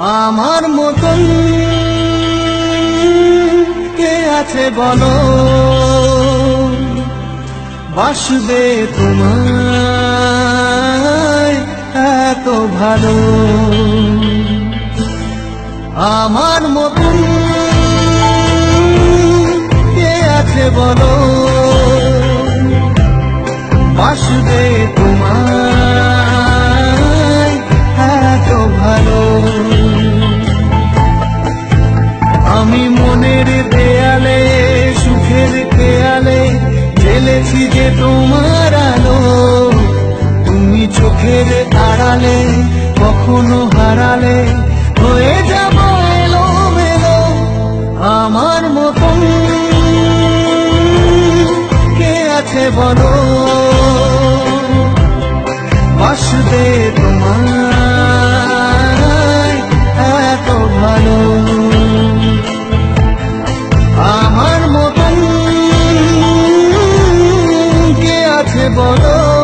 আমার মতন কে আছে বলো? বাসবে তোমার এত ভালো। আমার মতন কে আছে বলো? আমি মনের দেয়ালে, সুখের খেয়ালে ঢেলেছি যে তোমার আলো। তুমি চোখের আড়ালে কখনো হারালে। হয়ে যাব এলো মেলো আমার মতন। কে আছে বলো? বাসবে তোমায় আমার মতন কে আছে বলো।